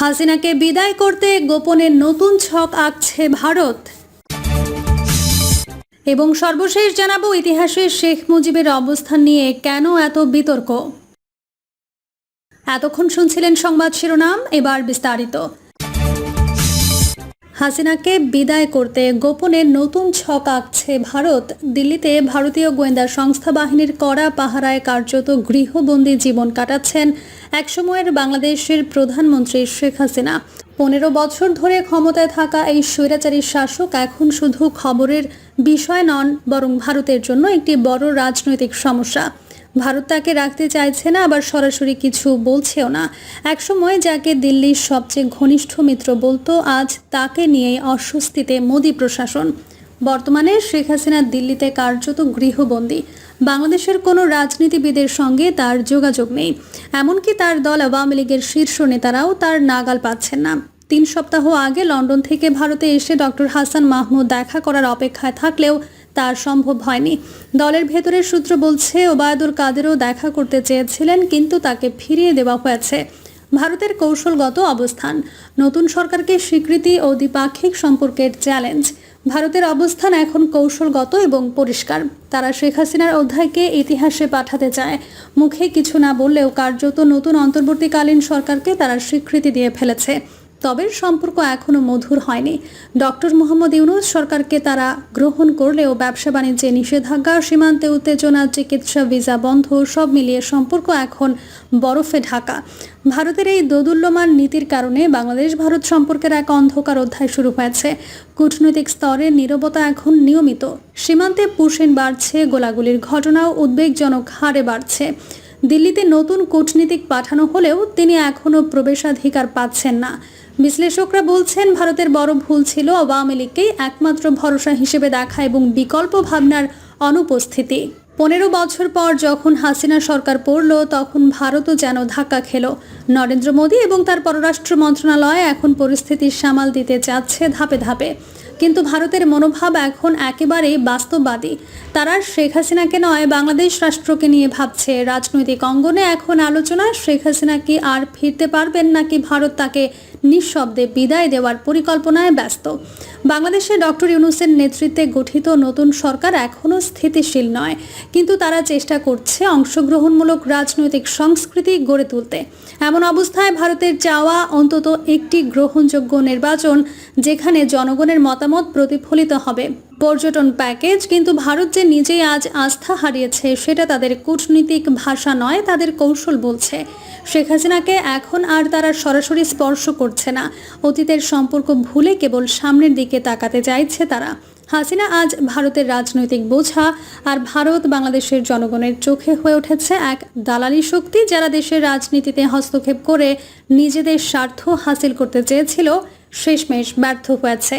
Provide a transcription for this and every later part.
হাসিনাকে বিদায় করতে গোপনে নতুন ছক আঁকছে ভারত। এবং সর্বশেষ জানাব ইতিহাসে শেখ মুজিবের অবস্থান নিয়ে কেন এত বিতর্ক। এতক্ষণ শুনছিলেন সংবাদ শিরোনাম, এবার বিস্তারিত। হাসিনাকে বিদায় করতে গোপনে নতুন ছক আঁকছে ভারত। দিল্লিতে ভারতীয় গোয়েন্দা সংস্থা বাহিনীর কড়া পাহারায় কার্যত গৃহবন্দী জীবন কাটাচ্ছেন একসময়ের বাংলাদেশের প্রধানমন্ত্রী শেখ হাসিনা। পনেরো বছর ধরে ক্ষমতায় থাকা এই স্বৈরাচারী শাসক এখন শুধু খবরের বিষয় নন, বরং ভারতের জন্য একটি বড় রাজনৈতিক সমস্যা। ভারত তাকে রাখতে চাইছে না, আবার সরাসরি কিছু বলছেও না। একসময় যাকে দিল্লির সবচেয়ে ঘনিষ্ঠ মিত্র বলতো, আজ তাকে নিয়েই অস্বস্তিতে মোদী প্রশাসন। বর্তমানে শেখ হাসিনা দিল্লিতে কার্যত গৃহবন্দী। বাংলাদেশের কোনো রাজনীতিবিদের সঙ্গে তার যোগাযোগ নেই। এমনকি তার দল আওয়ামী লীগের শীর্ষ নেতারাও তার নাগাল পাচ্ছেন না। তিন সপ্তাহ আগে লন্ডন থেকে ভারতে এসে ডক্টর হাসান মাহমুদ দেখা করার অপেক্ষায় থাকলেও তার সম্ভব হয়নি। দলের ভেতরের সূত্র বলছে, ওবায়দুল কাদেরও দেখা করতে চেয়েছিলেন, কিন্তু তাকে ফিরিয়ে দেওয়া হয়েছে। ভারতের কৌশলগত অবস্থান, নতুন সরকারকে স্বীকৃতি ও দ্বিপাক্ষিক সম্পর্কের চ্যালেঞ্জ। ভারতের অবস্থান এখন কৌশলগত এবং পরিষ্কার। তারা শেখ হাসিনার অধ্যায়কে ইতিহাসে পাঠাতে চায়। মুখে কিছু না বললেও কার্যত নতুন অন্তর্বর্তীকালীন সরকারকে তারা স্বীকৃতি দিয়ে ফেলেছে। তবে সম্পর্ক এখনও মধুর হয়নি। ডক্টর মোহাম্মদ ইউনুস সরকারকে তারা গ্রহণ করলেও ব্যবসা বাণিজ্যে নিষেধাজ্ঞা, সীমান্তে উত্তেজনা, চিকিৎসা ভিসা বন্ধ, সব মিলিয়ে সম্পর্ক এখন বরফে ঢাকা। ভারতের এই দোদুল্যমান নীতির কারণে বাংলাদেশ ভারত সম্পর্কের এক অন্ধকার অধ্যায় শুরু হয়েছে। কূটনৈতিক স্তরে নীরবতা এখন নিয়মিত। সীমান্তে পুষেন বাড়ছে গোলাগুলির ঘটনাও, উদ্বেগজনক হারে বাড়ছে। দিল্লিতে নতুন কূটনীতিক পাঠানো হলেও তিনি এখনও প্রবেশাধিকার পাচ্ছেন না। বিশ্লেষকরা বলছেন, ভারতের বড় ভুল ছিল আওয়ামী লীগকেই একমাত্র ভরসা হিসেবে দেখা এবং বিকল্প ভাবনার অনুপস্থিতি। পনেরো বছর পর যখন হাসিনা সরকার পড়ল, তখন ভারতও যেন ধাক্কা খেল। নরেন্দ্র মোদী এবং তার পররাষ্ট্র মন্ত্রণালয় এখন পরিস্থিতি সামাল দিতে চাচ্ছে ধাপে ধাপে। কিন্তু ভারতের মনোভাব এখন একেবারেই বাস্তববাদী। তারা শেখ হাসিনাকে নয়, বাংলাদেশ রাষ্ট্রকে নিয়ে ভাবছে। রাজনৈতিক অঙ্গনে এখন আলোচনা, শেখ হাসিনা কি আর ফিরতে পারবেন নাকি ভারত তাকে নিঃশব্দে বিদায় দেওয়ার পরিকল্পনায় ব্যস্ত। বাংলাদেশে ডক্টর ইউনুসের নেতৃত্বে গঠিত নতুন সরকার এখনও স্থিতিশীল নয়, কিন্তু তারা চেষ্টা করছে অংশগ্রহণমূলক রাজনৈতিক সংস্কৃতি গড়ে তুলতে। এমন অবস্থায় ভারতের চাওয়া অন্তত একটি গ্রহণযোগ্য নির্বাচন, যেখানে জনগণের মতামত প্রতিফলিত হবে। পর্যটন প্যাকেজ কিন্তু ভারত যে নিজেই আজ আস্থা হারিয়েছে, সেটা তাদের কূটনীতিক ভাষা নয়, তাদের কৌশল বলছে। শেখ হাসিনাকে এখন আর তারা সরাসরি স্পর্শ করছে না। অতীতের সম্পর্ক ভুলে কেবল সামনের দিকে তাকাতে চাইছে তারা। হাসিনা আজ ভারতের রাজনৈতিক বোঝা আর ভারত বাংলাদেশের জনগণের চোখে হয়ে উঠেছে এক দালালি শক্তি যারা দেশের রাজনীতিতে হস্তক্ষেপ করে নিজেদের স্বার্থ হাসিল করতে চেয়েছিল। শেষমেশ ব্যর্থ হয়েছে।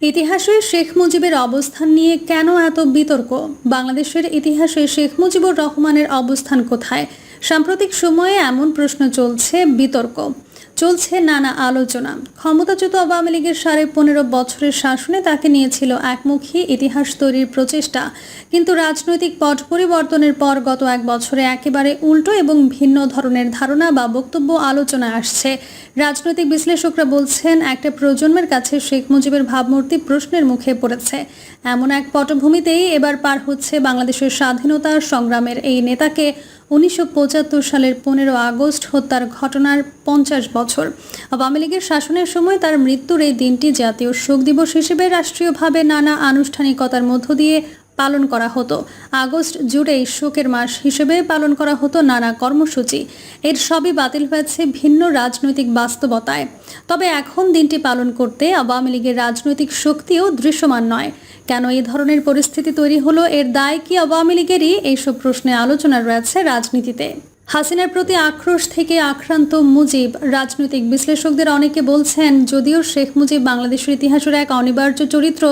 ইতিহাসে শেখ মুজিবের অবস্থান নিয়ে কেন এত বিতর্ক? বাংলাদেশের ইতিহাসে শেখ মুজিবুর রহমানের অবস্থান কোথায়? সাম্প্রতিক সময়ে এমন প্রশ্ন চলছে, বিতর্ক। চলছে নানা আলোচনা। ক্ষমতাচ্যুত আওয়ামী লীগের সাড়ে পনেরো বছরের শাসনে তাকে নিয়েছিল একমুখী ইতিহাস তৈরির প্রচেষ্টা। কিন্তু রাজনৈতিক পট পরিবর্তনের পর গত এক বছরে একেবারে উল্টো এবং ভিন্ন ধরনের ধারণা বা বক্তব্য আলোচনা আসছে। রাজনৈতিক বিশ্লেষকরা বলছেন, একটা প্রজন্মের কাছে শেখ মুজিবের ভাবমূর্তি প্রশ্নের মুখে পড়েছে। এমন এক পটভূমিতেই এবার পার হচ্ছে বাংলাদেশের স্বাধীনতা সংগ্রামের এই নেতাকে উনিশশো পঁচাত্তর সালের পনেরো আগস্ট হত্যার ঘটনার পঞ্চাশ বছর। আওয়ামী লীগের শাসনের সময় তার মৃত্যুর এই দিনটি জাতীয় শোক দিবস হিসেবে রাষ্ট্রীয়ভাবে নানা আনুষ্ঠানিকতার মধ্য দিয়ে পালন করা হতো। আগস্ট জুড়েই শোকের মাস হিসেবে পালন করা হতো নানা কর্মসূচি। এর সবই বাতিল হয়েছে ভিন্ন রাজনৈতিক বাস্তবতায়। তবে এখন দিনটি পালন করতে আওয়ামী লীগের রাজনৈতিক শক্তিও দৃশ্যমান নয়। কেন এই ধরনের পরিস্থিতি তৈরি হলো, এর দায় কি আওয়ামী লীগেরই? এইসব প্রশ্নে আলোচনা রয়েছে রাজনীতিতে। হাসিনার প্রতি আক্রোশ থেকে আক্রান্ত মুজিব। রাজনৈতিক বিশ্লেষকদের অনেকে বলছেন, যদিও শেখ মুজিব বাংলাদেশের ইতিহাসের এক অনিবার্য চরিত্র,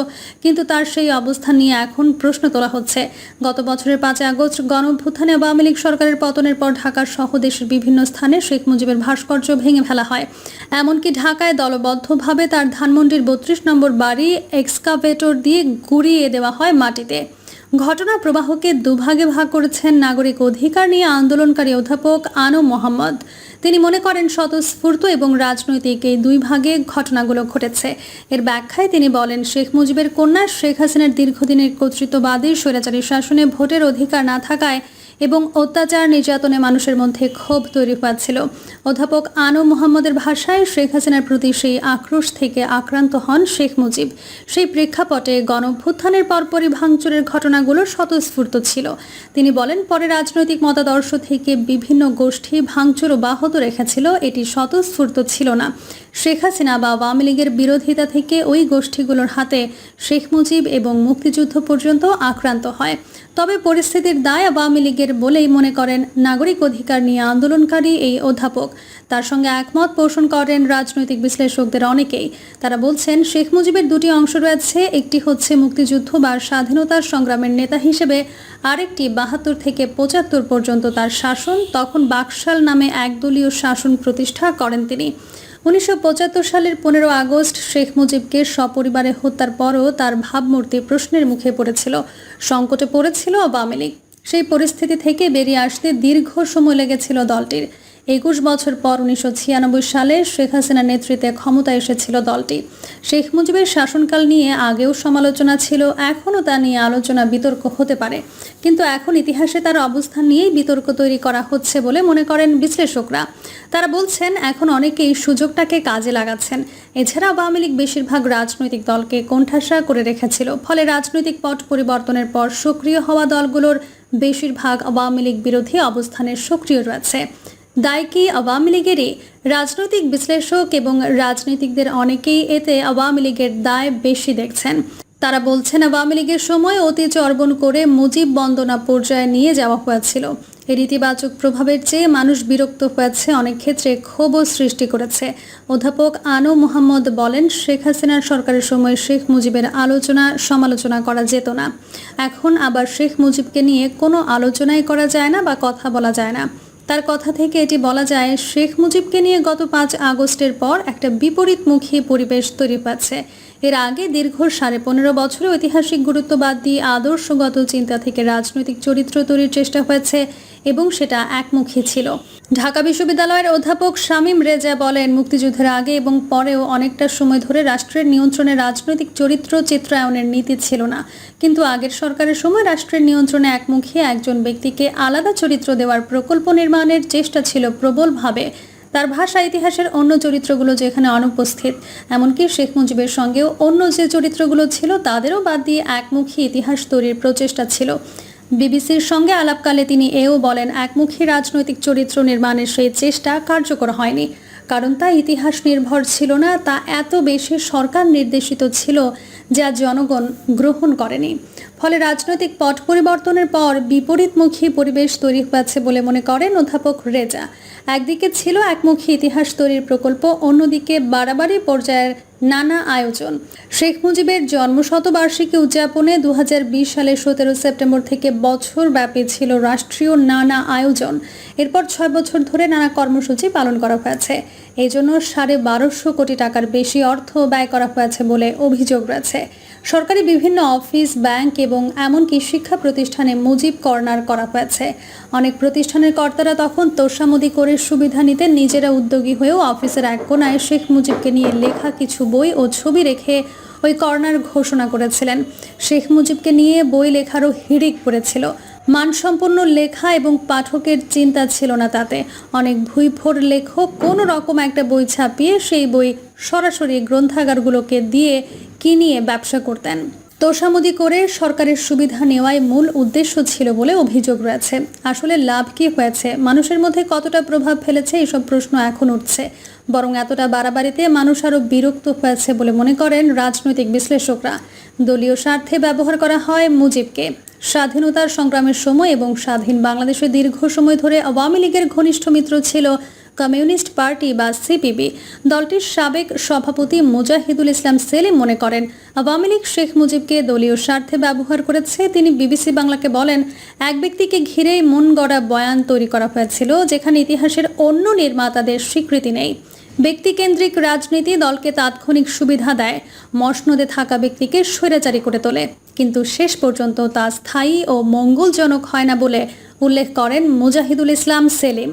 কিন্তু তার সেই অবস্থান নিয়ে এখন প্রশ্ন তোলা হচ্ছে। গত বছরের পাঁচ আগস্ট গণভ্যুত্থানে আওয়ামী লীগ সরকারের পতনের পর ঢাকার সহ দেশের বিভিন্ন স্থানে শেখ মুজিবের ভাস্কর্য ভেঙে ফেলা হয়। এমনকি ঢাকায় দলবদ্ধভাবে তার ধানমন্ডির বত্রিশ নম্বর বাড়ি এক্সকাভেটর দিয়ে গুড়িয়ে দেওয়া হয় মাটিতে। ঘটনা প্রবাহকে দুভাগে ভাগ করেছেন নাগরিক অধিকার নিয়ে আন্দোলনকারী অধ্যাপক আনো মোহাম্মদ। তিনি মনে করেন, স্বতঃস্ফূর্ত এবং রাজনৈতিক এই দুই ভাগে ঘটনাগুলো ঘটেছে। এর ব্যাখ্যায় তিনি বলেন, শেখ মুজিবের কন্যা শেখ হাসিনার দীর্ঘদিনের কর্তৃত্ববাদী, স্বৈরাচারী শাসনে ভোটের অধিকার না থাকায় এবং অত্যাচার, নির্যাতনে মানুষের মধ্যে ক্ষোভ তৈরি হয়েছিল। অধ্যাপক আনো মোহাম্মদের ভাষায় শেখ হাসিনার প্রতি সেই আক্রোশ থেকে আক্রান্ত হন শেখ মুজিব। সেই প্রেক্ষাপটে গণভ্যুত্থানের পরপরই ভাঙচুরের ঘটনাগুলো স্বতঃস্ফূর্ত ছিল। তিনি বলেন, পরে রাজনৈতিক মতাদর্শ থেকে বিভিন্ন গোষ্ঠী ভাঙচুর অব্যাহত রেখেছিল, এটি স্বতঃস্ফূর্ত ছিল না। শেখ হাসিনা বা আওয়ামী লীগের বিরোধিতা থেকে ওই গোষ্ঠীগুলোর হাতে শেখ মুজিব এবং মুক্তিযুদ্ধ পর্যন্ত আক্রান্ত হয়। তবে পরিস্থিতির দায় আওয়ামী লীগের বলেই মনে করেন নাগরিক অধিকার নিয়ে আন্দোলনকারী এই অধ্যাপক। তার সঙ্গে একমত পোষণ করেন রাজনৈতিক বিশ্লেষকদের অনেকেই। তারা বলছেন, শেখ মুজিবের দুটি অংশ রয়েছে, একটি হচ্ছে মুক্তিযুদ্ধ বা স্বাধীনতার সংগ্রামের নেতা হিসেবে, আরেকটি বাহাত্তর থেকে পঁচাত্তর পর্যন্ত তার শাসন, তখন বাকশাল নামে একদলীয় শাসন প্রতিষ্ঠা করেন তিনি। উনিশশো পঁচাত্তর সালের পনেরো আগস্ট শেখ মুজিবকে সপরিবারে হত্যার পরও তার ভাবমূর্তি প্রশ্নের মুখে পড়েছিল। সংকটে পড়েছিল আওয়ামী লীগ। সেই পরিস্থিতি থেকে বেরিয়ে আসতে দীর্ঘ সময় লেগেছিল দলটির। একুশ বছর পর উনিশশো ছিয়ানব্বই সালে শেখ হাসিনার নেতৃত্বে ক্ষমতায় এসেছিল দলটি। শেখ মুজিবের শাসনকাল নিয়ে আগেও সমালোচনা ছিল, এখনও তা নিয়ে আলোচনা, বিতর্ক হতে পারে। কিন্তু এখন ইতিহাসে তার অবস্থান নিয়েই বিতর্ক তৈরি করা হচ্ছে বলে মনে করেন বিশ্লেষকরা। তারা বলছেন, এখন অনেকেই সুযোগটাকে কাজে লাগাচ্ছেন। এছাড়া আওয়ামী লীগ বেশিরভাগ রাজনৈতিক দলকে কোণঠাসা করে রেখেছিল। ফলে রাজনৈতিক পট পরিবর্তনের পর সক্রিয় হওয়া দলগুলোর বেশিরভাগ আওয়ামী লীগ বিরোধী অবস্থানে সক্রিয় রয়েছে। দায় কি আওয়ামী লীগেরই রাজনৈতিক বিশ্লেষক এবং রাজনীতিকদের অনেকেই এতে আওয়ামী লীগের দায় বেশি দেখছেন। তারা বলছেন, আওয়ামী লীগের সময় অতি চর্বণ করে মুজিব বন্দনা পর্যায়ে নিয়ে যাওয়া হয়েছিল। এর ইতিবাচক প্রভাবের চেয়ে মানুষ বিরক্ত হয়েছে, অনেক ক্ষেত্রে ক্ষোভও সৃষ্টি করেছে। অধ্যাপক আনো মোহাম্মদ বলেন, শেখ হাসিনার সরকারের সময় শেখ মুজিবের আলোচনা, সমালোচনা করা যেত না। এখন আবার শেখ মুজিবকে নিয়ে কোনো আলোচনাই করা যায় না বা কথা বলা যায় না। তার কথা থেকে এটি বলা যায়, শেখ মুজিবকে নিয়ে গত পাঁচ আগস্টের পর একটা বিপরীতমুখী পরিবেশ তৈরি পাচ্ছে। এর আগে দীর্ঘ সাড়ে পনেরো বছরে ঐতিহাসিক গুরুত্ব বাদ দিয়ে আদর্শগত চিন্তা থেকে রাজনৈতিক চরিত্র তৈরির চেষ্টা হয়েছে এবং সেটা একমুখী ছিল। ঢাকা বিশ্ববিদ্যালয়ের অধ্যাপক শামীম রেজা বলেন, মুক্তিযুদ্ধের আগে এবং পরেও অনেকটা সময় ধরে রাষ্ট্রের নিয়ন্ত্রণে রাজনৈতিক চরিত্র চিত্রায়নের নীতি ছিল না। কিন্তু আগের সরকারের সময় রাষ্ট্রের নিয়ন্ত্রণে একমুখী একজন ব্যক্তিকে আলাদা চরিত্র দেওয়ার প্রকল্প নির্মাণের চেষ্টা ছিল প্রবলভাবে। তার ভাষা, ইতিহাসের অন্য চরিত্রগুলো যেখানে অনুপস্থিত। এমনকি শেখ মুজিবের সঙ্গেও অন্য যে চরিত্রগুলো ছিল, তাদেরও বাদ দিয়ে একমুখী ইতিহাস তৈরির প্রচেষ্টা ছিল। বিবিসির সঙ্গে আলাপকালে তিনি এও বলেন, একমুখী রাজনৈতিক চরিত্র নির্মাণের সেই চেষ্টা কার্যকর হয়নি। কারণ তা ইতিহাস নির্ভর ছিল না, তা এত বেশি সরকার নির্দেশিত ছিল যা জনগণ গ্রহণ করেনি। ফলে রাজনৈতিক পট পরিবর্তনের পর বিপরীতমুখী পরিবেশ তৈরি হয়েছে বলে মনে করেন অধ্যাপক রেজা। একদিকে ছিল একমুখী ইতিহাস তৈরির প্রকল্প, অন্যদিকে বাড়াবাড়ি পর্যায়ের নানা আয়োজন। শেখ মুজিবের জন্মশতবার্ষিকী উদযাপনে দু সালের সতেরো সেপ্টেম্বর থেকে বছর ব্যাপী ছিল রাষ্ট্রীয় নানা আয়োজন। এরপর ছয় বছর ধরে নানা কর্মসূচি পালন করা হয়েছে। এই জন্য সাড়ে বারোশো কোটি টাকার বেশি অর্থ ব্যয় করা হয়েছে বলে অভিযোগ রয়েছে। সরকারি বিভিন্ন অফিস, ব্যাংক এবং এমনকি শিক্ষা প্রতিষ্ঠানে মুজিব কর্নার করা হয়েছে। অনেক প্রতিষ্ঠানের কর্তারা তখন তোষামদি করে সুবিধা নিতে নিজেরা উদ্যোগী হয়েও অফিসের এক কোনায় শেখ মুজিবকে নিয়ে লেখা কিছু বই ও ছবি রেখে ওই কর্নার ঘোষণা করেছিলেন। শেখ মুজিবকে নিয়ে বই লেখারও হিড়িক পড়েছিল। মানসম্পন্ন লেখা এবং পাঠকের চিন্তা ছিল না তাতে। অনেক ভুইফোর লেখক কোনো রকম একটা বই ছাপিয়ে সেই বই সরাসরি গ্রন্থাগারগুলোকে দিয়ে কিনিয়ে ব্যবসা করতেন। তোষামদি করে সরকারের সুবিধা নেওয়াই মূল উদ্দেশ্য ছিল বলে অভিযোগ রয়েছে। আসলে লাভ কি হয়েছে? মানুষের মধ্যে কতটা প্রভাব ফেলেছে? এসব প্রশ্ন এখন উঠছে। বরং এতটা বাড়াবাড়িতে মানুষ আরও বিরক্ত হয়েছে বলে মনে করেন রাজনৈতিক বিশ্লেষকরা। দলীয় স্বার্থে ব্যবহার করা হয় মুজিবকে। স্বাধীনতার সংগ্রামের সময় এবং স্বাধীন বাংলাদেশে দীর্ঘ সময় ধরে আওয়ামী লীগের ঘনিষ্ঠ মিত্র ছিল কমিউনিস্ট পার্টি বা সিপিবি দলটির সাবেক সভাপতি মুজাহিদুল ইসলাম সেলিম মনে করেন, আওয়ামী লীগ শেখ মুজিবকে দলীয় স্বার্থে ব্যবহার করেছে। তিনি বিবিসি বাংলাকে বলেন, এক ব্যক্তিকে ঘিরেই মন গড়া বয়ান তৈরি করা হয়েছিল, যেখানে ইতিহাসের অন্য নির্মাতাদের স্বীকৃতি নেই। ব্যক্তিকেন্দ্রিক রাজনীতি দলকে তাৎক্ষণিক সুবিধা দেয়, মসনদে থাকা ব্যক্তিকে স্বৈরাচারী করে তোলে। কিন্তু শেষ পর্যন্ত তা স্থায়ী ও মঙ্গলজনক হয় না বলে উল্লেখ করেন মুজাহিদুল ইসলাম সেলিম।